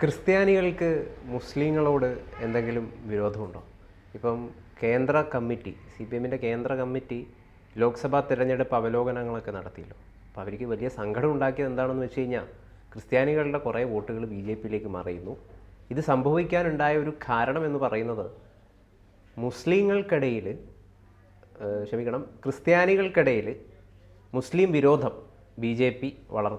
ക്രിസ്ത്യാനികൾക്ക് മുസ്ലിങ്ങളോട് എന്തെങ്കിലും വിരോധമുണ്ടോ? ഇപ്പം കേന്ദ്ര കമ്മിറ്റി സി പി എമ്മിന്റെ കേന്ദ്ര കമ്മിറ്റി ലോക്സഭാ തിരഞ്ഞെടുപ്പ് അവലോകനങ്ങളൊക്കെ നടത്തിയല്ലോ. അപ്പോൾ അവർക്ക് വലിയ സങ്കടം ഉണ്ടാക്കിയത് എന്താണെന്ന് വെച്ച് കഴിഞ്ഞാൽ ക്രിസ്ത്യാനികളുടെ കുറേ വോട്ടുകൾ ബി ജെ പിയിലേക്ക് മറയുന്നു. ഇത് സംഭവിക്കാനുണ്ടായ ഒരു കാരണം എന്ന് പറയുന്നത് മുസ്ലിങ്ങൾക്കിടയിൽ ക്ഷമിക്കണം ക്രിസ്ത്യാനികൾക്കിടയിൽ മുസ്ലിം വിരോധം ബി ജെ പി വളർ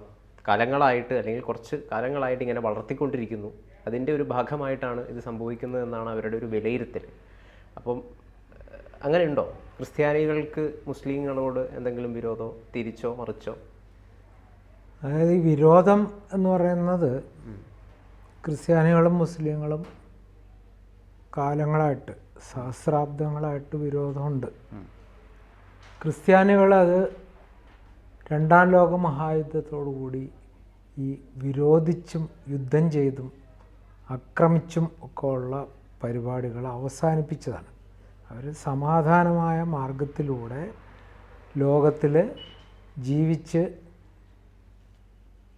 കാലങ്ങളായിട്ട് അല്ലെങ്കിൽ കുറച്ച് കാലങ്ങളായിട്ട് ഇങ്ങനെ വളർത്തിക്കൊണ്ടിരിക്കുന്നു. അതിന്റെ ഒരു ഭാഗമായിട്ടാണ് ഇത് സംഭവിക്കുന്നത് എന്നാണ് അവരുടെ ഒരു വിലയിരുത്തൽ. അപ്പം അങ്ങനെയുണ്ടോ? ക്രിസ്ത്യാനികൾക്ക് മുസ്ലിങ്ങളോട് എന്തെങ്കിലും വിരോധമോ തിരിച്ചോ മറിച്ചോ? അതായത് ഈ വിരോധം എന്ന് പറയുന്നത് ക്രിസ്ത്യാനികളും മുസ്ലിങ്ങളും കാലങ്ങളായിട്ട് സഹസ്രാബ്ദങ്ങളായിട്ട് വിരോധമുണ്ട്. ക്രിസ്ത്യാനികൾ അത് രണ്ടാം ലോക മഹായുദ്ധത്തോടു കൂടി ഈ വിരോധിച്ചും യുദ്ധം ചെയ്തും ആക്രമിച്ചും ഒക്കെ ഉള്ള പരിപാടികൾ അവസാനിപ്പിച്ചതാണ്. അവർ സമാധാനമായ മാർഗത്തിലൂടെ ലോകത്തിൽ ജീവിച്ച്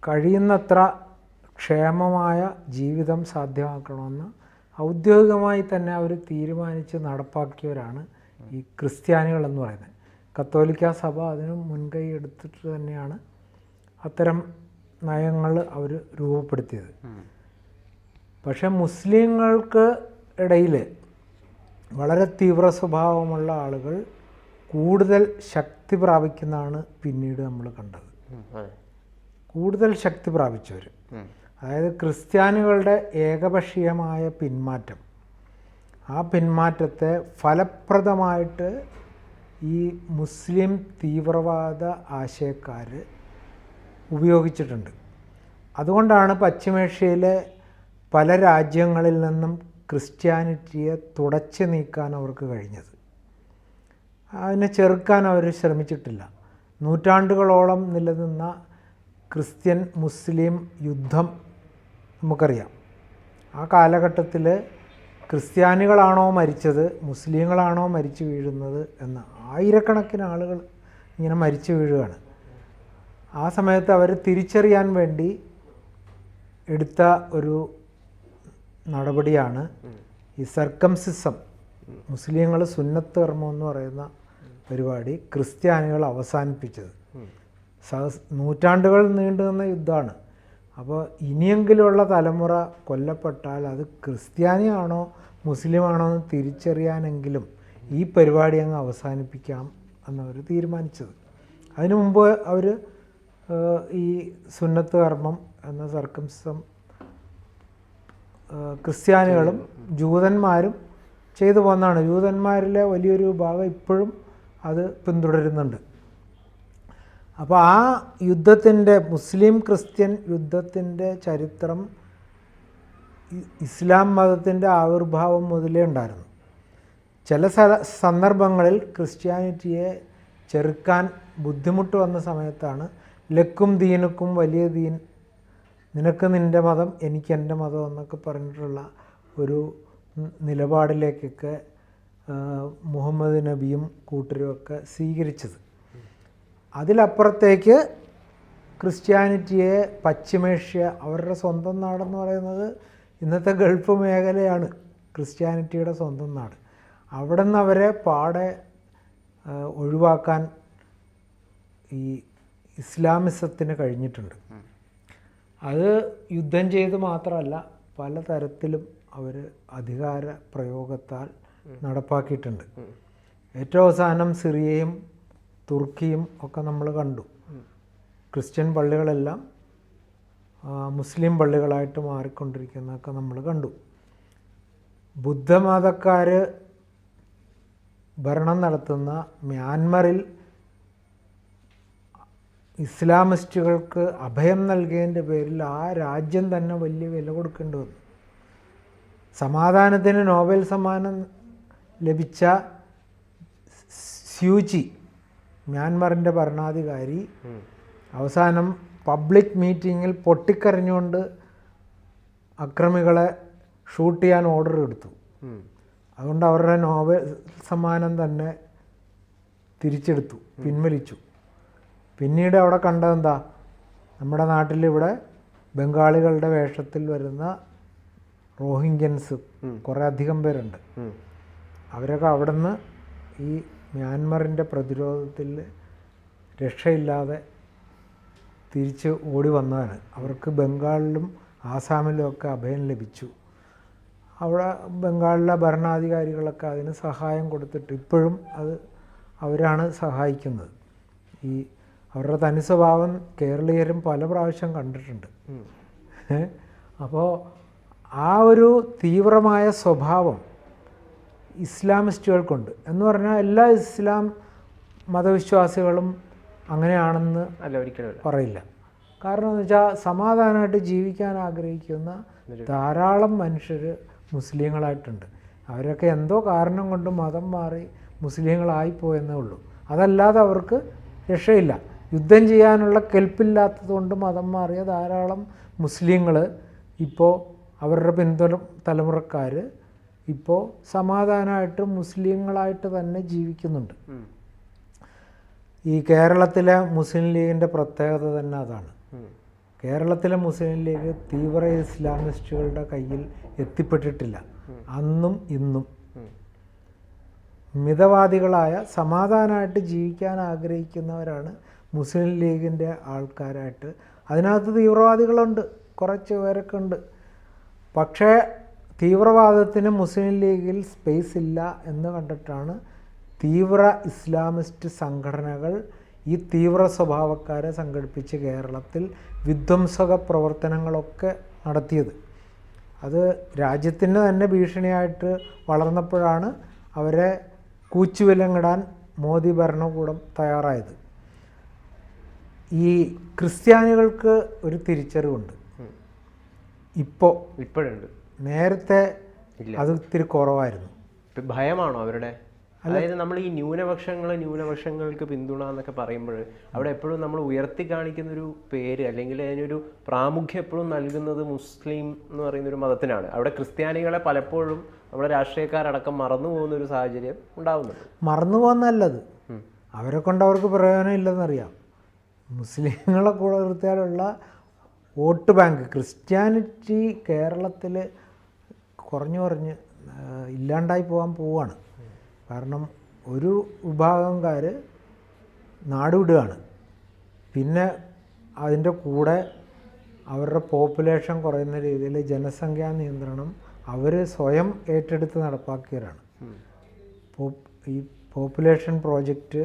കഴിയുന്നത്ര ക്ഷേമമായ ജീവിതം സാധ്യമാക്കണമെന്ന് ഔദ്യോഗികമായി തന്നെ അവർ തീരുമാനിച്ച് നടപ്പാക്കിയവരാണ് ഈ ക്രിസ്ത്യാനികൾ എന്ന് പറയുന്നത്. കത്തോലിക്ക സഭ അതിന് മുൻകൈ എടുത്തിട്ട് തന്നെയാണ് അത്തരം നയങ്ങൾ അവർ രൂപപ്പെടുത്തിയത്. പക്ഷെ മുസ്ലിങ്ങൾക്ക് ഇടയിൽ വളരെ തീവ്ര സ്വഭാവമുള്ള ആളുകൾ കൂടുതൽ ശക്തി പ്രാപിക്കുന്നതാണ് പിന്നീട് നമ്മൾ കണ്ടത്. കൂടുതൽ ശക്തി പ്രാപിച്ചവർ അതായത് ക്രിസ്ത്യാനികളുടെ ഏകപക്ഷീയമായ പിന്മാറ്റം. ആ പിന്മാറ്റത്തെ ഫലപ്രദമായിട്ട് ഈ മുസ്ലിം തീവ്രവാദ ആശയക്കാർ ഉപയോഗിച്ചിട്ടുണ്ട്. അതുകൊണ്ടാണ് പശ്ചിമേഷ്യയിലെ പല രാജ്യങ്ങളിൽ നിന്നും ക്രിസ്ത്യാനിറ്റിയെ തുടച്ചു നീക്കാൻ അവർക്ക് കഴിഞ്ഞത്. അതിനെ ചെറുക്കാൻ അവർ ശ്രമിച്ചിട്ടില്ല. നൂറ്റാണ്ടുകളോളം നിലനിന്ന ക്രിസ്ത്യൻ മുസ്ലിം യുദ്ധം നമുക്കറിയാം. ആ കാലഘട്ടത്തിൽ ക്രിസ്ത്യാനികളാണോ മരിച്ചത് മുസ്ലിങ്ങളാണോ മരിച്ചു വീഴുന്നത് എന്ന് ആയിരക്കണക്കിന് ആളുകൾ ഇങ്ങനെ മരിച്ചു വീഴുകയാണ്. ആ സമയത്ത് അവർ തിരിച്ചറിയാൻ വേണ്ടി എടുത്ത ഒരു നടപടിയാണ് ഈ സർക്കംസിസം മുസ്ലിങ്ങൾ സുന്നത്ത് കർമ്മം എന്ന് പറയുന്ന പരിപാടി ക്രിസ്ത്യാനികൾ അവസാനിപ്പിച്ചത്. സഹസ് നൂറ്റാണ്ടുകൾ നീണ്ടു നിന്ന യുദ്ധമാണ്. അപ്പോൾ ഇനിയെങ്കിലുമുള്ള തലമുറ കൊല്ലപ്പെട്ടാൽ അത് ക്രിസ്ത്യാനിയാണോ മുസ്ലിമാണോ എന്ന് തിരിച്ചറിയാനെങ്കിലും ഈ പരിപാടി അങ്ങ് അവസാനിപ്പിക്കാം എന്നവർ തീരുമാനിച്ചത്. അതിനു മുമ്പ് അവർ ഈ സുന്നത്ത് കർമ്മം എന്ന സർക്കംസം ക്രിസ്ത്യാനികളും ജൂതന്മാരും ചെയ്തു പോകുന്നതാണ് ജൂതന്മാരിലെ വലിയൊരു ഭാഗം ഇപ്പോഴും അത് പിന്തുടരുന്നുണ്ട്. അപ്പോൾ ആ യുദ്ധത്തിന്റെ മുസ്ലിം ക്രിസ്ത്യൻ യുദ്ധത്തിന്റെ ചരിത്രം ഇസ്ലാം മതത്തിന്റെ ആവിർഭാവം മുതലേ ഉണ്ടായിരുന്നു. ചില സന്ദർഭങ്ങളിൽ ക്രിസ്ത്യാനിറ്റിയെ ചെറുക്കാൻ ബുദ്ധിമുട്ട് വന്ന സമയത്താണ് ലക്കും ദീനുക്കും വലിയ ദീൻ നിനക്ക് നിന്റെ മതം എനിക്ക് എന്റെ മതം എന്നൊക്കെ പറഞ്ഞിട്ടുള്ള ഒരു നിലപാടിലേക്കൊക്കെ മുഹമ്മദ് നബിയും കൂട്ടരും ഒക്കെ സ്വീകരിച്ചത്. അതിലപ്പുറത്തേക്ക് ക്രിസ്ത്യാനിറ്റിയെ പശ്ചിമേഷ്യ അവരുടെ സ്വന്തം നാടെന്ന് പറയുന്നത് ഇന്നത്തെ ഗൾഫ് മേഖലയാണ് ക്രിസ്ത്യാനിറ്റിയുടെ സ്വന്തം നാട്. അവിടെ നിന്ന് അവരെ പാടെ ഒഴിവാക്കാൻ ഈ ഇസ്ലാമിസത്തിന് കഴിഞ്ഞിട്ടുണ്ട്. അത് യുദ്ധം ചെയ്ത് മാത്രമല്ല പലതരത്തിലും അവർ അധികാര പ്രയോഗത്താൽ നടപ്പാക്കിയിട്ടുണ്ട്. ഏറ്റവും അവസാനം സിറിയയും തുർക്കിയും ഒക്കെ നമ്മൾ കണ്ടു. ക്രിസ്ത്യൻ പള്ളികളെല്ലാം മുസ്ലിം പള്ളികളായിട്ട് മാറിക്കൊണ്ടിരിക്കുന്നതൊക്കെ നമ്മൾ കണ്ടു. ബുദ്ധമതക്കാർ ഭരണം നടത്തുന്ന മ്യാൻമറിൽ ഇസ്ലാമിസ്റ്റുകൾക്ക് അഭയം നൽകിയതിന്റെ പേരിൽ ആ രാജ്യം തന്നെ വലിയ വില കൊടുക്കേണ്ടി വന്നു. സമാധാനത്തിന് നോബൽ സമ്മാനം ലഭിച്ച സ്യൂചി മ്യാൻമറിന്റെ ഭരണാധികാരി അവസാനം പബ്ലിക് മീറ്റിങ്ങിൽ പൊട്ടിക്കരഞ്ഞുകൊണ്ട് അക്രമികളെ ഷൂട്ട് ചെയ്യാൻ ഓർഡർ എടുത്തു. അതുകൊണ്ട് അവരുടെ നോവൽ സമ്മാനം തന്നെ തിരിച്ചെടുത്തു പിൻവലിച്ചു. പിന്നീട് അവിടെ കണ്ടതെന്താ നമ്മുടെ നാട്ടിലിവിടെ ബംഗാളികളുടെ വേഷത്തിൽ വരുന്ന റോഹിംഗ്യൻസ് കുറേ അധികം പേരുണ്ട്. അവരൊക്കെ അവിടുന്ന് ഈ മ്യാൻമറിന്റെ പ്രതിരോധത്തിൽ രക്ഷയില്ലാതെ തിരിച്ച് ഓടി വന്നതാണ്. അവർക്ക് ബംഗാളിലും ആസാമിലും ഒക്കെ അഭയം ലഭിച്ചു. അവിടെ ബംഗാളിലെ ഭരണാധികാരികളൊക്കെ അതിന് സഹായം കൊടുത്തിട്ട് ഇപ്പോഴും അത് അവരാണ് സഹായിക്കുന്നത്. ഈ അവരുടെ തനി സ്വഭാവം കേരളീയരും പല പ്രാവശ്യം കണ്ടിട്ടുണ്ട്. അപ്പോൾ ആ ഒരു തീവ്രമായ സ്വഭാവം ഇസ്ലാമിസ്റ്റുകൾക്കുണ്ട്. എന്ന് പറഞ്ഞാൽ എല്ലാ ഇസ്ലാം മതവിശ്വാസികളും അങ്ങനെയാണെന്ന് അല്ല ഒരിക്കലും പറയില്ല. കാരണം എന്ന് വെച്ചാൽ സമാധാനമായിട്ട് ജീവിക്കാൻ ആഗ്രഹിക്കുന്ന ധാരാളം മനുഷ്യർ മുസ്ലിങ്ങളായിട്ടുണ്ട്. അവരൊക്കെ എന്തോ കാരണം കൊണ്ട് മതം മാറി മുസ്ലിങ്ങളായിപ്പോയെന്നേ ഉള്ളൂ. അതല്ലാതെ അവർക്ക് രക്ഷയില്ല. യുദ്ധം ചെയ്യാനുള്ള കെൽപ്പില്ലാത്തത് കൊണ്ട് മതം മാറിയ ധാരാളം മുസ്ലിങ്ങൾ ഇപ്പോൾ അവരുടെ പിന്തുണ തലമുറക്കാർ ഇപ്പോൾ സമാധാനമായിട്ട് മുസ്ലിങ്ങളായിട്ട് തന്നെ ജീവിക്കുന്നുണ്ട്. ഈ കേരളത്തിലെ മുസ്ലിം ലീഗിന്റെ പ്രത്യേകത തന്നെ അതാണ്. കേരളത്തിലെ മുസ്ലിം ലീഗ് തീവ്ര ഇസ്ലാമിസ്റ്റുകളുടെ കയ്യിൽ എത്തിപ്പെട്ടിട്ടില്ല. അന്നും ഇന്നും. മിതവാദികളായ സമാധാനമായിട്ട് ജീവിക്കാൻ ആഗ്രഹിക്കുന്നവരാണ് മുസ്ലിം ലീഗിന്റെ ആൾക്കാരായിട്ട്. അതിനകത്ത് തീവ്രവാദികളുണ്ട്. കുറച്ച് പേരൊക്കെ ഉണ്ട്. പക്ഷേ തീവ്രവാദത്തിന് മുസ്ലിം ലീഗിൽ സ്പേസ് ഇല്ല എന്ന് കണ്ടിട്ടാണ് തീവ്ര ഇസ്ലാമിസ്റ്റ് സംഘടനകൾ ഈ തീവ്ര സ്വഭാവക്കാരെ സംഘടിപ്പിച്ച് കേരളത്തിൽ വിധ്വംസക പ്രവർത്തനങ്ങളൊക്കെ നടത്തിയത്. അത് രാജ്യത്തിന് തന്നെ ഭീഷണിയായിട്ട് വളർന്നപ്പോഴാണ് അവരെ കൂച്ചുവിലങ്ങിടാൻ മോദി ഭരണകൂടം തയ്യാറായത്. ഈ ക്രിസ്ത്യാനികൾക്ക് ഒരു തിരിച്ചറിവുണ്ട്. ഇപ്പോൾ ഇപ്പോഴുണ്ട്. നേരത്തെ. അത് ഇത്തിരി കുറവായിരുന്നു. ഭയമാണോ അവരുടെ? അതായത് നമ്മൾ ഈ ന്യൂനപക്ഷങ്ങൾ ന്യൂനപക്ഷങ്ങൾക്ക് പിന്തുണ എന്നൊക്കെ പറയുമ്പോൾ അവിടെ എപ്പോഴും നമ്മൾ ഉയർത്തി കാണിക്കുന്ന ഒരു പേര് അല്ലെങ്കിൽ അതിനൊരു പ്രാമുഖ്യം എപ്പോഴും നൽകുന്നത് മുസ്ലിം എന്ന് പറയുന്ന ഒരു മതത്തിനാണ്. അവിടെ ക്രിസ്ത്യാനികളെ പലപ്പോഴും നമ്മുടെ രാഷ്ട്രീയക്കാരടക്കം മറന്നു പോകുന്ന ഒരു സാഹചര്യം ഉണ്ടാവുന്നുണ്ട്. മറന്നു പോകുന്നല്ലത് അവരെ കൊണ്ട് അവർക്ക് പ്രയോജനം ഇല്ലെന്നറിയാം. മുസ്ലിങ്ങളെ കൂടെ നിർത്തിയാലുള്ള വോട്ട് ബാങ്ക്. ക്രിസ്ത്യാനിറ്റി കേരളത്തിൽ കുറഞ്ഞു കുറഞ്ഞ് ഇല്ലാണ്ടായി പോകാൻ പോവാണ്. കാരണം ഒരു വിഭാഗംകാർ നാടുവിടുകയാണ് പിന്നെ അതിന്റെ കൂടെ അവരുടെ പോപ്പുലേഷൻ കുറയുന്ന രീതിയിൽ ജനസംഖ്യാ നിയന്ത്രണം അവർ സ്വയം ഏറ്റെടുത്ത് നടപ്പാക്കിയവരാണ്. ഈ പോപ്പുലേഷൻ പ്രോജക്റ്റ്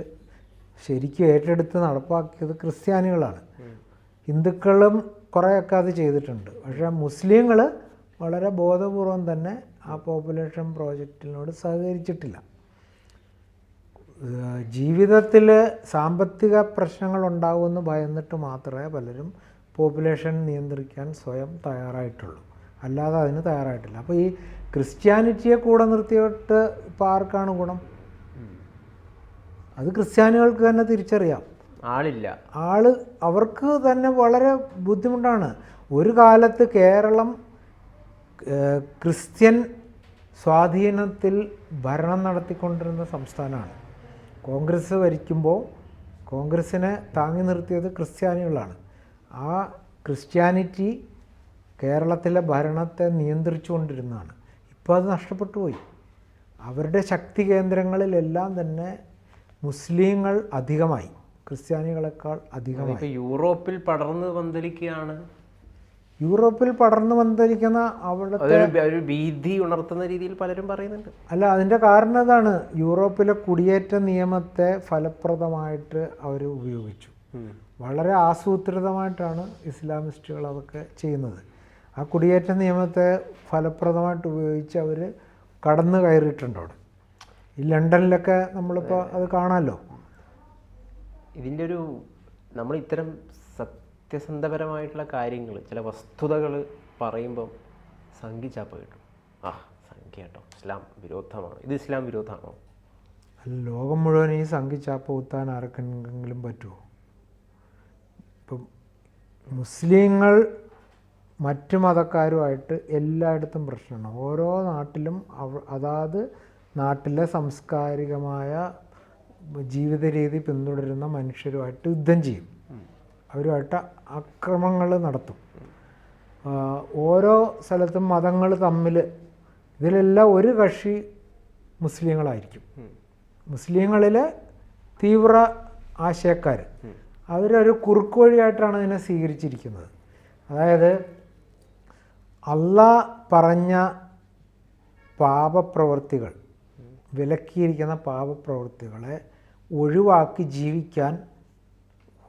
ശരിക്കും ഏറ്റെടുത്ത് നടപ്പാക്കിയത് ക്രിസ്ത്യാനികളാണ്. ഹിന്ദുക്കളും കുറേയൊക്കെ അത് ചെയ്തിട്ടുണ്ട്. പക്ഷേ മുസ്ലിങ്ങൾ വളരെ ബോധപൂർവം തന്നെ ആ പോപ്പുലേഷൻ പ്രോജക്റ്റിനോട് സഹകരിച്ചിട്ടില്ല. ജീവിതത്തിൽ സാമ്പത്തിക പ്രശ്നങ്ങൾ ഉണ്ടാകുമെന്ന് ഭയന്നിട്ട് മാത്രമേ പലരും പോപ്പുലേഷൻ നിയന്ത്രിക്കാൻ സ്വയം തയ്യാറായിട്ടുള്ളൂ. അല്ലാതെ അതിന് തയ്യാറായിട്ടില്ല. അപ്പോൾ ഈ ക്രിസ്ത്യാനിറ്റിയെ കൂടെ നിർത്തിയിട്ട് ഇപ്പോൾ ആർക്കാണ് ഗുണം? അത് ക്രിസ്ത്യാനികൾക്ക് തന്നെ തിരിച്ചറിയാം. ആളില്ല. ആൾ അവർക്ക് തന്നെ വളരെ ബുദ്ധിമുട്ടാണ്. ഒരു കാലത്ത് കേരളം ക്രിസ്ത്യൻ സ്വാധീനത്തിൽ ഭരണം നടത്തിക്കൊണ്ടിരുന്ന സംസ്ഥാനമാണ്. കോൺഗ്രസ് ഭരിക്കുമ്പോൾ കോൺഗ്രസ്സിനെ താങ്ങി നിർത്തിയത് ക്രിസ്ത്യാനികളാണ്. ആ ക്രിസ്ത്യാനിറ്റി കേരളത്തിലെ ഭരണത്തെ നിയന്ത്രിച്ചുകൊണ്ടിരുന്നതാണ് ഇപ്പോൾ അത് നഷ്ടപ്പെട്ടു പോയി. അവരുടെ ശക്തി കേന്ദ്രങ്ങളിലെല്ലാം തന്നെ മുസ്ലിങ്ങൾ അധികമായി. ക്രിസ്ത്യാനികളെക്കാൾ അധികമായി. യൂറോപ്പിൽ പടർന്ന് പന്തലിക്കുകയാണ്. യൂറോപ്പിൽ പടർന്നു വന്നിരിക്കുന്ന അവിടുത്തെ ഒരു ഭീതി ഉണർത്തുന്ന രീതിയിൽ പലരും പറയുന്നുണ്ട്. അല്ല അതിന്റെ കാരണം ഇതാണ് യൂറോപ്പിലെ കുടിയേറ്റ നിയമത്തെ ഫലപ്രദമായിട്ട് അവർ ഉപയോഗിച്ചു. വളരെ ആസൂത്രിതമായിട്ടാണ് ഇസ്ലാമിസ്റ്റുകൾ അതൊക്കെ ചെയ്യുന്നത്. ആ കുടിയേറ്റ നിയമത്തെ ഫലപ്രദമായിട്ട് ഉപയോഗിച്ച് അവർ കടന്നു കയറിയിട്ടുണ്ട് അവിടെ. ഈ ലണ്ടനിലൊക്കെ നമ്മളിപ്പോൾ അത്. കാണാമല്ലോ ഇതിന്റെ ഒരു നമ്മൾ ഇത്തരം സത്യസന്ധപരമായിട്ടുള്ള കാര്യങ്ങൾ ചില വസ്തുതകൾ പറയുമ്പം സംഘിച്ചാപ്പ് കിട്ടും ആ. സംഖ്യ കേട്ടോ. ഇസ്ലാം വിരോധമാണ്. ഇത് ഇസ്ലാം വിരോധമാണോ? അല്ല ലോകം മുഴുവൻ ഈ സംഘിച്ചാപ്പ് കുത്താൻ ആർക്കെങ്കിലും പറ്റുമോ ഇപ്പം മുസ്ലിങ്ങൾ മറ്റ് മതക്കാരുമായിട്ട് എല്ലായിടത്തും പ്രശ്നമാണ്. ഓരോ നാട്ടിലും അവ അതാത് നാട്ടിലെ സാംസ്കാരികമായ ജീവിത രീതി പിന്തുടരുന്ന മനുഷ്യരുമായിട്ട് യുദ്ധം ചെയ്യും. അവരുമായിട്ട് അക്രമങ്ങൾ നടത്തും. ഓരോ സ്ഥലത്തും മതങ്ങൾ തമ്മിൽ ഇതിലെല്ലാം ഒരു കക്ഷി മുസ്ലിങ്ങളായിരിക്കും. മുസ്ലിങ്ങളിലെ തീവ്ര ആശയക്കാർ. അവരൊരു കുറുക്ക് വഴിയായിട്ടാണ് ഇതിനെ സ്വീകരിച്ചിരിക്കുന്നത്. അതായത് അള്ളാ പറഞ്ഞ പാപപ്രവൃത്തികൾ വിലക്കിയിരിക്കുന്ന പാപപ്രവൃത്തികളെ ഒഴിവാക്കി ജീവിക്കാൻ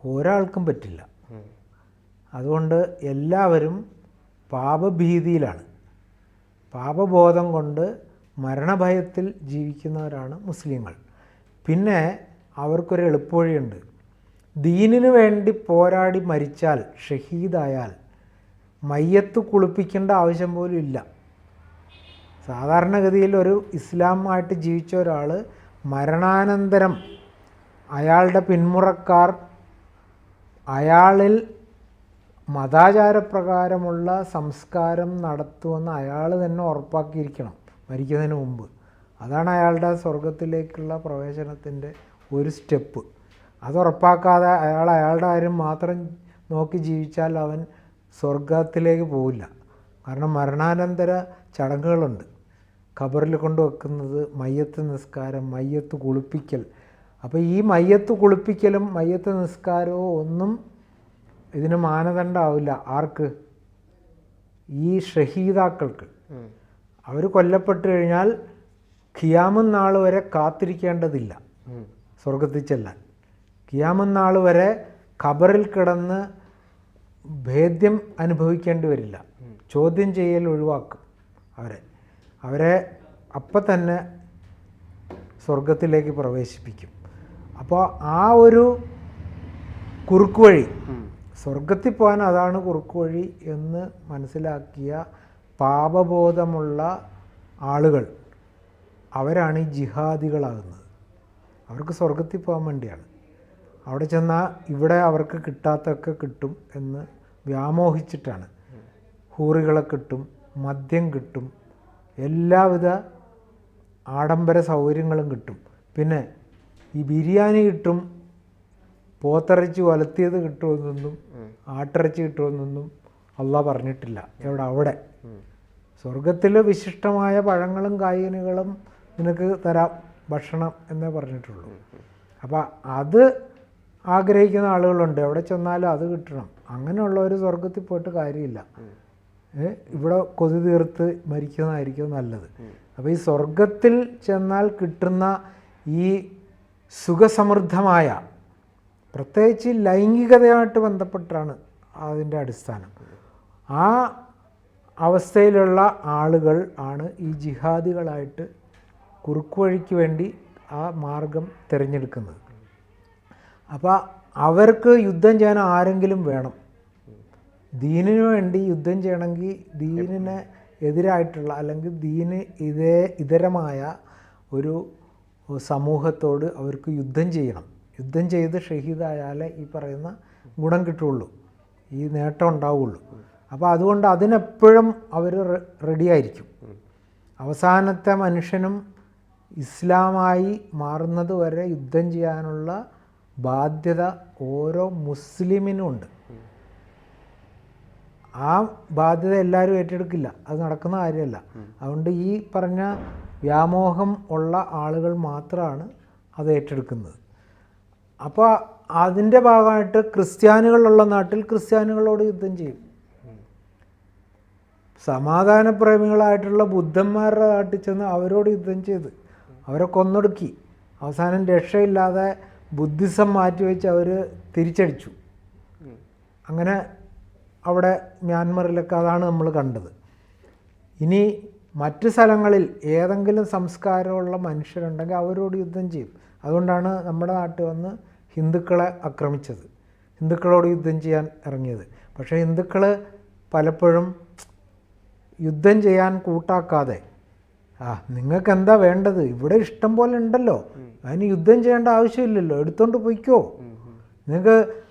ഒരാൾക്കും പറ്റില്ല. അതുകൊണ്ട് എല്ലാവരും പാപഭീതിയിലാണ്. പാപബോധം കൊണ്ട് മരണഭയത്തിൽ ജീവിക്കുന്നവരാണ് മുസ്ലിങ്ങൾ. പിന്നെ അവർക്കൊരു എളുപ്പവഴിയുണ്ട്. ദീനിനു വേണ്ടി പോരാടി മരിച്ചാൽ ഷഹീദായാൽ മയ്യത്ത് കുളിപ്പിക്കേണ്ട ആവശ്യം പോലും ഇല്ല. സാധാരണഗതിയിൽ ഒരു ഇസ്ലാമായിട്ട് ജീവിച്ച ഒരാൾ മരണാനന്തരം അയാളുടെ പിന്മുറക്കാർ അയാളിൽ മതാചാരപ്രകാരമുള്ള സംസ്കാരം നടത്തുമെന്ന് അയാൾ തന്നെ ഉറപ്പാക്കിയിരിക്കണം മരിക്കുന്നതിന് മുമ്പ്. അതാണ് അയാളുടെ സ്വർഗത്തിലേക്കുള്ള പ്രവേശനത്തിന്റെ ഒരു സ്റ്റെപ്പ്. അത് ഉറപ്പാക്കാതെ അയാൾ അയാളുടെ കാര്യം മാത്രം നോക്കി ജീവിച്ചാൽ അവൻ സ്വർഗത്തിലേക്ക് പോവില്ല. കാരണം മരണാനന്തര ചടങ്ങുകളുണ്ട്. ഖബറിൽ കൊണ്ടുവെക്കുന്നത് മയ്യത്ത് നിസ്കാരം മയ്യത്ത് കുളിപ്പിക്കൽ അപ്പോൾ ഈ മയ്യത്ത് കുളിപ്പിക്കലും മയ്യത്ത് നിസ്കാരവും ഒന്നും ഇതിന് മാനദണ്ഡമാവില്ല ആർക്ക്? ഈ ഷഹീദാക്കൾക്ക്. അവർ കൊല്ലപ്പെട്ടു കഴിഞ്ഞാൽ ഖിയാമൻ നാൾ വരെ കാത്തിരിക്കേണ്ടതില്ല. സ്വർഗത്തിൽ ചെല്ലാൻ. ഖിയാമൻ നാൾ വരെ ഖബറിൽ കിടന്ന് ഭേദ്യം അനുഭവിക്കേണ്ടി വരില്ല. ചോദ്യം ചെയ്യൽ ഒഴിവാക്കും അവരെ. അവരെ അപ്പം തന്നെ സ്വർഗത്തിലേക്ക് പ്രവേശിപ്പിക്കും. അപ്പോൾ ആ ഒരു കുറുക്ക് വഴി സ്വർഗത്തിൽ പോകാൻ അതാണ് കുറുക്ക് വഴി എന്ന് മനസ്സിലാക്കിയ പാപബോധമുള്ള ആളുകൾ അവരാണ് ഈ ജിഹാദികളാകുന്നത്. അവർക്ക് സ്വർഗത്തിൽ പോകാൻ വേണ്ടിയാണ്. അവിടെ ചെന്നാൽ ഇവിടെ അവർക്ക് കിട്ടാത്തൊക്കെ കിട്ടും എന്ന് വ്യാമോഹിച്ചിട്ടാണ്. ഹൂറികളെ കിട്ടും മദ്യം കിട്ടും എല്ലാവിധ ആഡംബര സൗകര്യങ്ങളും കിട്ടും. പിന്നെ ഈ ബിരിയാണി കിട്ടും പോത്തിറച്ചി വലത്തിയത് കിട്ടുമെന്നൊന്നും ആട്ടിറച്ചി കിട്ടുമെന്നൊന്നും അല്ല പറഞ്ഞിട്ടില്ല. എവിടെ? അവിടെ. സ്വർഗത്തിൽ വിശിഷ്ടമായ പഴങ്ങളും കായികനികളും നിനക്ക് തരാം ഭക്ഷണം എന്നേ പറഞ്ഞിട്ടുള്ളൂ. അപ്പോൾ അത് ആഗ്രഹിക്കുന്ന ആളുകളുണ്ട്. എവിടെ ചെന്നാലും അത് കിട്ടണം. അങ്ങനെയുള്ളവർ സ്വർഗത്തിൽ പോയിട്ട് കാര്യമില്ല. ഇവിടെ കൊതി തീർത്ത് മരിക്കുന്നതായിരിക്കും നല്ലത്. അപ്പോൾ ഈ സ്വർഗത്തിൽ ചെന്നാൽ കിട്ടുന്ന ഈ സുഖസമൃദ്ധമായ പ്രത്യേകിച്ച് ലൈംഗികതയുമായിട്ട് ബന്ധപ്പെട്ടാണ് അതിന്റെ അടിസ്ഥാനം. ആ അവസ്ഥയിലുള്ള ആളുകൾ ആണ് ഈ ജിഹാദികളായിട്ട് കുറുക്കുവഴിക്ക് വേണ്ടി ആ മാർഗം തിരഞ്ഞെടുക്കുന്നത്. അപ്പോൾ അവർക്ക് യുദ്ധം ചെയ്യാൻ ആരെങ്കിലും വേണം. ദീനിനു വേണ്ടി യുദ്ധം ചെയ്യണമെങ്കിൽ ദീനിനെ എതിരായിട്ടുള്ള അല്ലെങ്കിൽ ദീന് ഇതേ ഇതരമായ ഒരു സമൂഹത്തോട് അവർക്ക് യുദ്ധം ചെയ്യണം. യുദ്ധം ചെയ്ത് ഷഹീദായാലേ ഈ പറയുന്ന ഗുണം കിട്ടുള്ളൂ. ഈ നേട്ടം ഉണ്ടാവുള്ളൂ. അപ്പോൾ അതുകൊണ്ട് അതിനെപ്പോഴും അവർ റെഡിയായിരിക്കും. അവസാനത്തെ മനുഷ്യനും ഇസ്ലാമായി മാറുന്നത് വരെ യുദ്ധം ചെയ്യാനുള്ള ബാധ്യത ഓരോ മുസ്ലിമിനും ഉണ്ട്. ആ ബാധ്യത എല്ലാവരും ഏറ്റെടുക്കില്ല. അത് നടക്കുന്ന കാര്യമല്ല. അതുകൊണ്ട് ഈ പറഞ്ഞ വ്യാമോഹം ഉള്ള ആളുകൾ മാത്രമാണ് അത് ഏറ്റെടുക്കുന്നത്. അപ്പോൾ അതിന്റെ ഭാഗമായിട്ട് ക്രിസ്ത്യാനികളുള്ള നാട്ടിൽ ക്രിസ്ത്യാനികളോട് യുദ്ധം ചെയ്യും. സമാധാനപ്രേമികളായിട്ടുള്ള ബുദ്ധന്മാരുടെ നാട്ടിൽ ചെന്ന് അവരോട് യുദ്ധം ചെയ്ത് അവരെ കൊന്നൊടുക്കി. അവസാനം രക്ഷയില്ലാതെ ബുദ്ധിസം മാറ്റിവെച്ച് അവർ തിരിച്ചടിച്ചു. അങ്ങനെ അവിടെ മ്യാൻമറിലൊക്കെ അതാണ് നമ്മൾ കണ്ടത്. ഇനി മറ്റ് സ്ഥലങ്ങളിൽ ഏതെങ്കിലും സംസ്കാരമുള്ള മനുഷ്യരുണ്ടെങ്കിൽ അവരോട് യുദ്ധം ചെയ്യും. അതുകൊണ്ടാണ് നമ്മുടെ നാട്ടിൽ വന്ന് ഹിന്ദുക്കളെ ആക്രമിച്ചത്. ഹിന്ദുക്കളോട് യുദ്ധം ചെയ്യാൻ ഇറങ്ങിയത്. പക്ഷേ ഹിന്ദുക്കൾ പലപ്പോഴും യുദ്ധം ചെയ്യാൻ കൂട്ടാക്കാതെ ആ നിങ്ങൾക്ക് എന്താ വേണ്ടത്? ഇവിടെ ഇഷ്ടം പോലെ ഉണ്ടല്ലോ. അതിന് യുദ്ധം ചെയ്യേണ്ട ആവശ്യമില്ലല്ലോ. എടുത്തോണ്ട് പോയിക്കോ. നിങ്ങൾക്ക്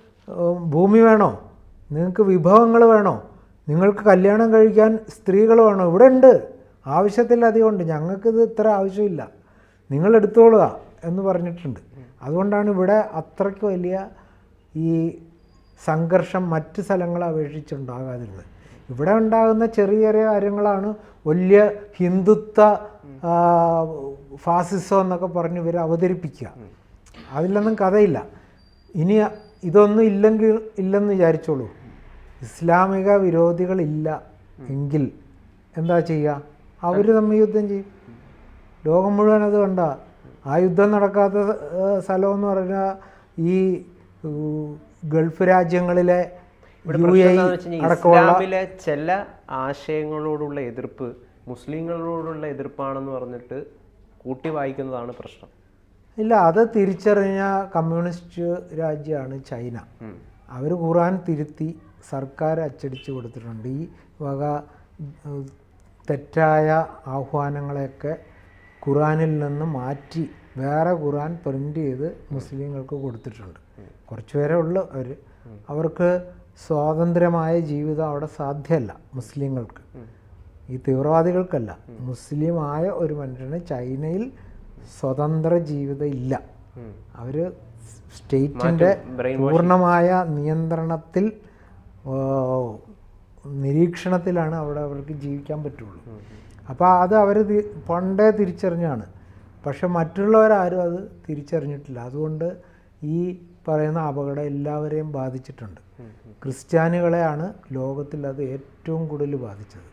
ഭൂമി വേണോ? നിങ്ങൾക്ക് വിഭവങ്ങൾ വേണോ? നിങ്ങൾക്ക് കല്യാണം കഴിക്കാൻ സ്ത്രീകൾ വേണോ? ഇവിടെ ഉണ്ട്. ആവശ്യത്തിലധികം ഉണ്ട് ഞങ്ങൾക്കിത് ഇത്ര ആവശ്യമില്ല. നിങ്ങൾ എടുത്തോളുക എന്ന് പറഞ്ഞിട്ടുണ്ട്. അതുകൊണ്ടാണ് ഇവിടെ അത്രയ്ക്ക് വലിയ ഈ സംഘർഷം മറ്റ് സ്ഥലങ്ങളെ അപേക്ഷിച്ചുണ്ടാകാതിരുന്നത്. ഇവിടെ ഉണ്ടാകുന്ന ചെറിയ ചെറിയ കാര്യങ്ങളാണ് വലിയ ഹിന്ദുത്വ ഫാസിസം എന്നൊക്കെ പറഞ്ഞ് ഇവർ അവതരിപ്പിക്കുക. അതിലൊന്നും കഥയില്ല. ഇനി ഇതൊന്നും ഇല്ലെങ്കിൽ ഇല്ലെന്ന് വിചാരിച്ചോളൂ. ഇസ്ലാമിക വിരോധികളില്ല എങ്കിൽ എന്താ ചെയ്യുക? അവർ തമ്മിൽ യുദ്ധം ചെയ്യും. ലോകം മുഴുവൻ അത് കണ്ട. ആ യുദ്ധം നടക്കാത്ത സ്ഥലമെന്ന് പറഞ്ഞാൽ ഈ ഗൾഫ് രാജ്യങ്ങളിലെ ഇസ്ലാമിലെ ചില ആശയങ്ങളോടുള്ള എതിർപ്പ് മുസ്ലിങ്ങളോടുള്ള എതിർപ്പാണെന്ന് പറഞ്ഞിട്ട് കൂട്ടി വായിക്കുന്നതാണ് പ്രശ്നം. ഇല്ല അത് തിരിച്ചറിഞ്ഞ കമ്മ്യൂണിസ്റ്റ് രാജ്യമാണ് ചൈന. അവർ ഖുറാൻ തിരുത്തി സർക്കാർ അച്ചടിച്ചു കൊടുത്തിട്ടുണ്ട്. ഈ വക തെറ്റായ ആഹ്വാനങ്ങളെയൊക്കെ ഖുറാനിൽ നിന്ന് മാറ്റി വേറെ ഖുറാൻ പ്രിന്റ് ചെയ്ത് മുസ്ലിങ്ങൾക്ക് കൊടുത്തിട്ടുണ്ട്. കുറച്ച് പേരെ ഉള്ളു അവർ അവർക്ക് സ്വാതന്ത്ര്യമായ ജീവിതം അവിടെ സാധ്യമല്ല മുസ്ലിങ്ങൾക്ക്. ഈ തീവ്രവാദികൾക്കല്ല. മുസ്ലിമായ ഒരു മനുഷ്യന് ചൈനയിൽ സ്വതന്ത്ര ജീവിതം ഇല്ല. അവർ സ്റ്റേറ്റിന്റെ പൂർണമായ നിയന്ത്രണത്തിൽ നിരീക്ഷണത്തിലാണ് അവിടെ അവർക്ക് ജീവിക്കാൻ പറ്റുള്ളൂ. അപ്പോൾ അത് അവർ പണ്ടേ തിരിച്ചറിഞ്ഞാണ്. പക്ഷെ മറ്റുള്ളവരാരും അത് തിരിച്ചറിഞ്ഞിട്ടില്ല. അതുകൊണ്ട് ഈ പറയുന്ന അപകടം എല്ലാവരെയും ബാധിച്ചിട്ടുണ്ട്. ക്രിസ്ത്യാനികളെയാണ് ലോകത്തിൽ അത് ഏറ്റവും കൂടുതൽ ബാധിച്ചത്.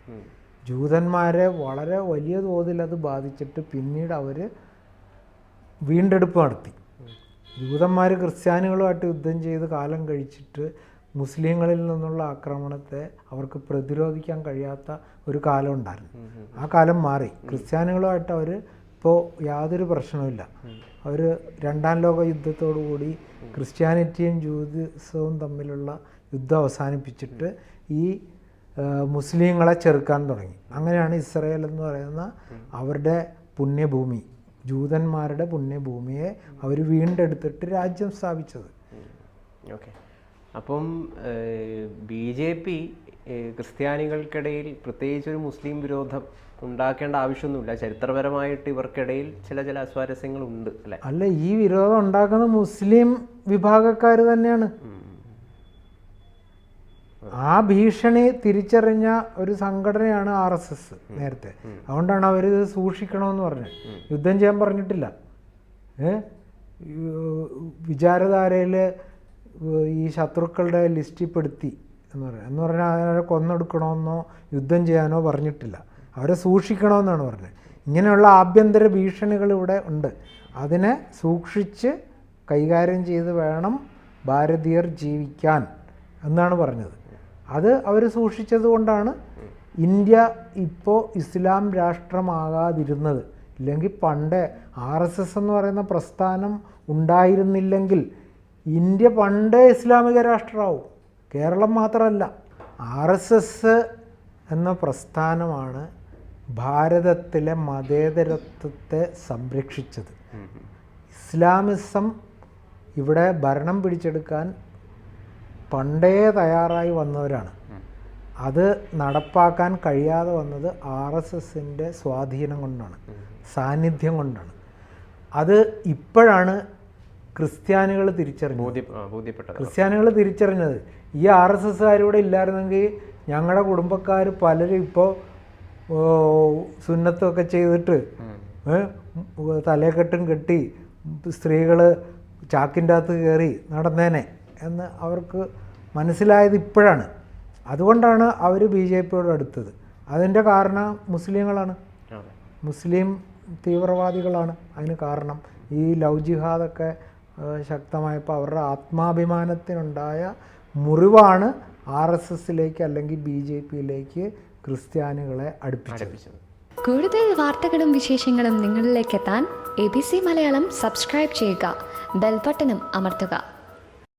ജൂതന്മാരെ വളരെ വലിയ തോതിൽ അത് ബാധിച്ചിട്ട് പിന്നീട് അവർ വീണ്ടെടുപ്പ് നടത്തി. ജൂതന്മാർ ക്രിസ്ത്യാനികളുമായിട്ട് യുദ്ധം ചെയ്ത് കാലം കഴിച്ചിട്ട് മുസ്ലിങ്ങളിൽ നിന്നുള്ള ആക്രമണത്തെ അവർക്ക് പ്രതിരോധിക്കാൻ കഴിയാത്ത ഒരു കാലം ഉണ്ടായിരുന്നു. ആ കാലം മാറി. ക്രിസ്ത്യാനികളുമായിട്ട് അവർ ഇപ്പോൾ യാതൊരു പ്രശ്നവുമില്ല അവർ രണ്ടാം ലോക യുദ്ധത്തോടുകൂടി ക്രിസ്ത്യാനിറ്റിയും ജൂതിസവും തമ്മിലുള്ള യുദ്ധം അവസാനിപ്പിച്ചിട്ട് ഈ മുസ്ലിങ്ങളെ ചെറുക്കാൻ തുടങ്ങി. അങ്ങനെയാണ് ഇസ്രയേൽ എന്ന് പറയുന്ന അവരുടെ പുണ്യഭൂമി. ജൂതന്മാരുടെ പുണ്യഭൂമിയെ അവർ വീണ്ടെടുത്തിട്ട് രാജ്യം സ്ഥാപിച്ചത്. ഓക്കെ. അപ്പം ബി ജെ പി ക്രിസ്ത്യാനികൾക്കിടയിൽ പ്രത്യേകിച്ച് ഒരു മുസ്ലിം വിരോധം ഉണ്ടാക്കേണ്ട ആവശ്യമൊന്നുമില്ല. ചരിത്രപരമായിട്ട് ഇവർക്കിടയിൽ ചില ചില അസ്വാരസ്യങ്ങളുണ്ട് അല്ലെ? അല്ല ഈ വിരോധം ഉണ്ടാക്കുന്ന മുസ്ലിം വിഭാഗക്കാർ തന്നെയാണ്. ആ ഭീഷണി തിരിച്ചറിഞ്ഞ ഒരു സംഘടനയാണ് ആർ എസ് എസ് നേരത്തെ. അതുകൊണ്ടാണ് അവരിത് സൂക്ഷിക്കണമെന്ന് പറഞ്ഞത്. യുദ്ധം ചെയ്യാൻ പറഞ്ഞിട്ടില്ല. ഏ? വിചാരധാരയിൽ ഈ ശത്രുക്കളുടെ ലിസ്റ്റിൽ പെടുത്തി എന്ന് പറയാം എന്ന് പറഞ്ഞാൽ അവരെ കൊന്നെടുക്കണമെന്നോ യുദ്ധം ചെയ്യാനോ പറഞ്ഞിട്ടില്ല. അവരെ സൂക്ഷിക്കണമെന്നാണ് പറഞ്ഞത്. ഇങ്ങനെയുള്ള ആഭ്യന്തര ഭീഷണികൾ ഇവിടെ ഉണ്ട്. അതിനെ സൂക്ഷിച്ച് കൈകാര്യം ചെയ്ത് വേണം ഭാരതീയർ ജീവിക്കാൻ എന്നാണ് പറഞ്ഞത്. അത് അവർ സൂക്ഷിച്ചത് കൊണ്ടാണ് ഇന്ത്യ ഇപ്പോൾ ഇസ്ലാം രാഷ്ട്രമാകാതിരുന്നത്. ഇല്ലെങ്കിൽ പണ്ട് ആർ എസ് എസ് എന്ന് പറയുന്ന പ്രസ്ഥാനം ഉണ്ടായിരുന്നില്ലെങ്കിൽ ഇന്ത്യ പണ്ടേ ഇസ്ലാമിക രാഷ്ട്രമാവും. കേരളം മാത്രമല്ല ആർ എസ് എസ് എന്ന പ്രസ്ഥാനമാണ് ഭാരതത്തിലെ മതേതരത്വത്തെ സംരക്ഷിച്ചത്. ഇസ്ലാമിസം ഇവിടെ ഭരണം പിടിച്ചെടുക്കാൻ പണ്ടേ തയ്യാറായി വന്നവരാണ്. അത് നടപ്പാക്കാൻ കഴിയാതെ വന്നത് ആർ എസ് എസിന്റെ സ്വാധീനം കൊണ്ടാണ് സാന്നിധ്യം കൊണ്ടാണ്. അത് ഇപ്പോഴാണ് ക്രിസ്ത്യാനികൾ തിരിച്ചറിഞ്ഞു. ബോധ്യപ്പെട്ടത്. ക്രിസ്ത്യാനികൾ തിരിച്ചറിഞ്ഞത്. ഈ ആർ എസ് എസ്സുകാരൂടെ ഇല്ലായിരുന്നെങ്കിൽ ഞങ്ങളുടെ കുടുംബക്കാർ പലരും ഇപ്പോൾ സുന്നത്തൊക്കെ ചെയ്തിട്ട് തലേക്കെട്ടും കെട്ടി സ്ത്രീകൾ ചാക്കിന്റെ അകത്ത് കയറി നടന്നേനെ എന്ന് അവർക്ക് മനസ്സിലായത് ഇപ്പോഴാണ്. അതുകൊണ്ടാണ് അവർ ബി ജെ പിയോട് അടുത്തത്. അതിന്റെ കാരണം മുസ്ലിങ്ങളാണ്. മുസ്ലിം തീവ്രവാദികളാണ് അതിന് കാരണം. ഈ ലവ് ജിഹാദൊക്കെ ശക്തമായപ്പോൾ അവരുടെ ആത്മാഭിമാനത്തിനുണ്ടായ മുറിവാണ് ആർ എസ് എസിലേക്ക് അല്ലെങ്കിൽ ബി ജെ പിയിലേക്ക് ക്രിസ്ത്യാനികളെ അടുപ്പിച്ചത്. കൂടുതൽ വാർത്തകളും വിശേഷങ്ങളും നിങ്ങളിലേക്ക് എത്താൻ A B C Malayalam subscribe ചെയ്യുക. ബെൽബട്ടനും അമർത്തുക.